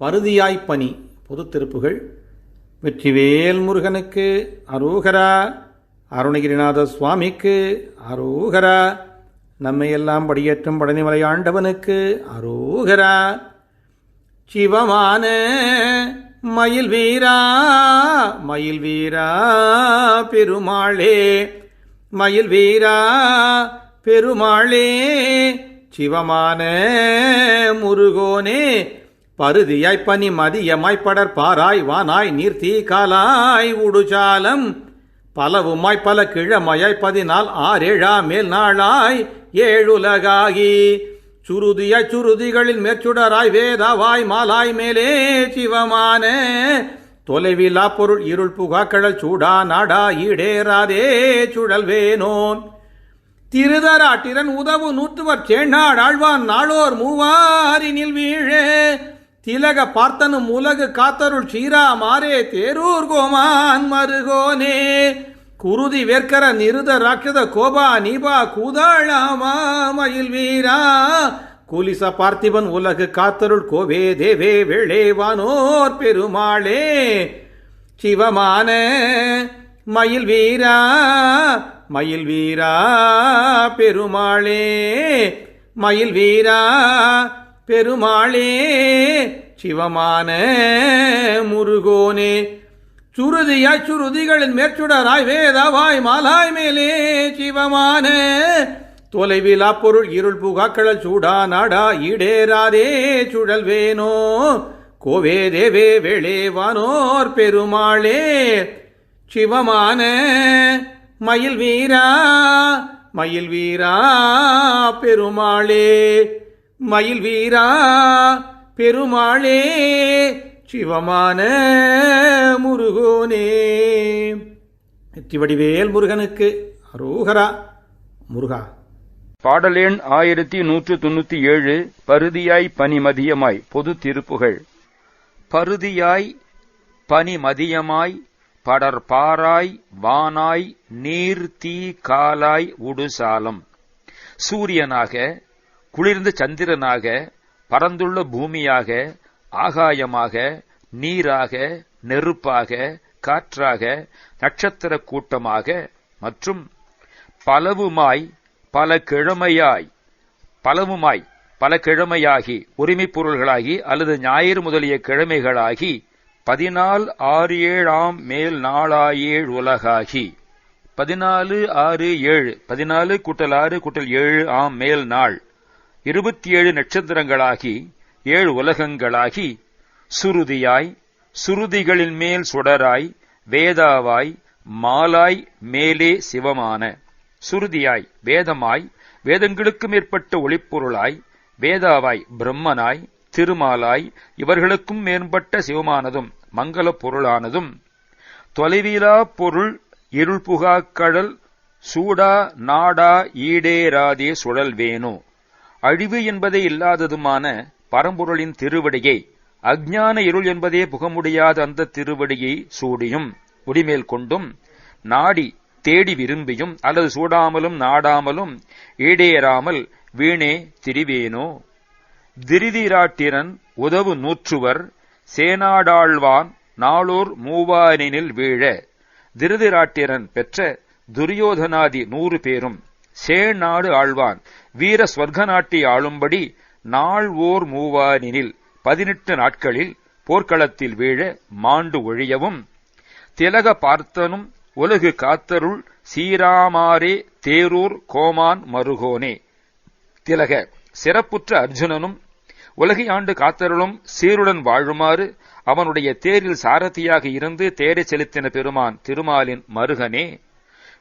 பருதியாய் பணி பொது திருப்புகள் வெற்றிவேல் முருகனுக்கு அரோகரா. அருணகிரிநாத சுவாமிக்கு அரோகரா. நம்மையெல்லாம் படியேற்றும் பழனிமலை ஆண்டவனுக்கு அரோகரா. சிவமான மயில் வீரா மயில் வீரா பெருமாளே. மயில் வீரா பெருமாளே சிவமான முருகோனே. பருதியாய் பனி மதியமாய் படற்பாராய் வானாய் நீர்த்தீ காலாய் உடுஜாலம் பலவுமாய் பல கிழமையாய் பதினால் ஆறேழா மேல் நாளாய் ஏழுலகாகி. சுருதியாய் சுருதிகளில் மேற்சுடராய் வேதாவாய் மாலாய் மேலே சிவமான. தொலைவிலா பொருள் இருள் புகா கடல் சூடா நாடா ஈடேறாதே சுழல் வேனோன் திருதராட்டிரன் உதவு நூற்றுவர் சேண்டாள் ஆழ்வான் நாளோர் மூவாரினில் வீழே. திலக பார்த்தனும் உலகு காத்தருள் சீரா மாறே தேரூர் கோமான் மருகோனே. குருதி வேர்க்கர நிருத ராட்சத கோபா நீபா கூதாளாமா மயில் வீரா. கூலிச பார்த்திபன் உலகு காத்தருள் கோவே தேவே வேளேவானோர் பெருமாளே. சிவமான மயில் வீரா மயில் வீரா பெருமாளே. மயில் வீரா பெருமாளே சிவமான முருகோனே. சுருதியாய் சுருதிகளின் மேற்சுடராய் வேதவாய் மாலாய் மேலே சிவமான தொலைவிலா பொருள் இருள் புகாக்களல் சூடா நாடா ஈடேராதே சுழல் வேணோ. கோவே தேவே வேளேவானோர் பெருமாளே. சிவமான மயில் வீரா மயில் வீரா பெருமாளே. மயில் வீரா பெருமாளே. சிவமான முருகோனே. வெற்றி முருகனுக்கு அரோகரா முருகா. பாடல் எண் ஆயிரத்தி நூற்று தொண்ணூத்தி ஏழு பருதியாய் பனிமதியமாய் பொது திருப்புகள். பருதியாய் பனிமதியமாய் படர்பாராய் வானாய் நீர் தீ காலாய் உடுசாலம் சூரியனாக குளிர்ந்த சந்திரனாக பறந்துள்ள பூமியாக ஆகாயமாக நீராக நெருப்பாக காற்றாக நட்சத்திர கூட்டமாக மற்றும் பலவுமாய் பல கிழமையாய் பலவுமாய் பல கிழமையாகி உரிமை பொருள்களாகி அல்லது ஞாயிறு முதலிய கிழமைகளாகி பதினாலு ஆறு ஏழாம் மேல் நாளாயேழ் உலகாகி. பதினாலு ஆறு ஏழு பதினாலு கூட்டல் ஆறு கூட்டல் ஏழு ஆம் மேல் நாள். இருபத்தி ஏழு நட்சத்திரங்களாகி ஏழு உலகங்களாகி சுருதியாய் சுருதிகளின் மேல் சுடராய் வேதாவாய் மாலாய் மேலே சிவமான. சுருதியாய் வேதமாய் வேதங்களுக்கு மேற்பட்ட ஒளிப்பொருளாய் வேதாவாய் பிரம்மனாய் திருமாலாய் இவர்களுக்கும் மேம்பட்ட சிவமானதும் மங்கள பொருளானதும். தொலைவிலா பொருள் இருள் புகாக்கடல் சூடா நாடா ஈடேராதே சுழல் வேணு. அழிவு என்பதே இல்லாததுமான பரம்பொருளின் திருவடியை அக்ஞான இருள் என்பதே புக முடியாத அந்த திருவடியை சூடியும் முடிமேல் கொண்டும் நாடி தேடி விரும்பியும் அல்லது சூடாமலும் நாடாமலும் ஈடேறாமல் வீணே திரிவேனோ? திரிதிராட்டிரன் உதவு நூற்றுவர் சேனாடாழ்வான் நாளோர் மூவாரினில் வீழ திருதிராட்டிரன் பெற்ற துரியோதனாதி நூறு பேரும் சேநாடு ஆழ்வான் வீர ஸ்வர்க நாட்டி ஆளும்படி நாள் ஓர் மூவானினில் பதினெட்டு நாட்களில் போர்க்களத்தில் வீழ மாண்டு ஒழியவும் திலக பார்த்தனும் உலகு காத்தருள் சீராமாரே தேரூர் கோமான் மருகோனே. திலக சிறப்புற்ற அர்ஜுனனும் உலகை ஆண்டு காத்தருளும் சீருடன் வாழுமாறு அவனுடைய தேரில் சாரதியாக இருந்து தேரை செலுத்தின பெருமான் திருமாலின் மருகனே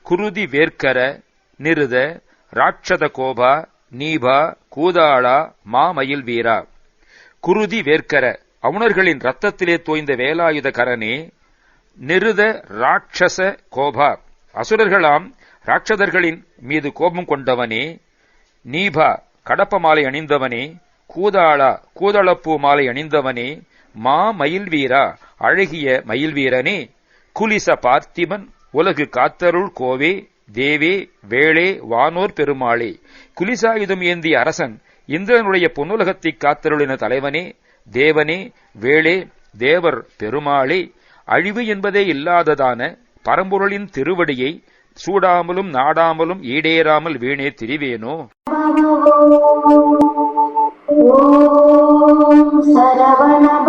குருதி வேர்க்கர நிருத ராட்சத கோபா நீபா கூதாளா மாமயில் வீரா. குருதி வேர்க்கர அவுணர்களின் ரத்தத்திலே தோய்ந்த வேலாயுத கரனே நிருத ராட்சச கோபா. அசுரர்களாம் ராட்சதர்களின் மீது கோபம் கொண்டவனே நீபா கடப்ப மாலை அணிந்தவனே கூதாளா கூதளப்பூ மாலை அணிந்தவனே மா மயில் வீரா அழகிய மயில் வீரனே குலிச பார்த்திபன் உலகு காத்தருள் கோவே தேவி வேளே வானோர் பெருமாளே. குலிசாயுதம் ஏந்திய அரசன் இந்திரனுடைய பொன்னுலகத்தை காத்தருளின தலைவனே தேவனே வேளே தேவர் பெருமாளே. அழிவு என்பதே இல்லாததான பரம்பொருளின் திருவடியை சூடாமலும் நாடாமலும் ஈடேறாமல் வீணே திரிவேனோ? சரவண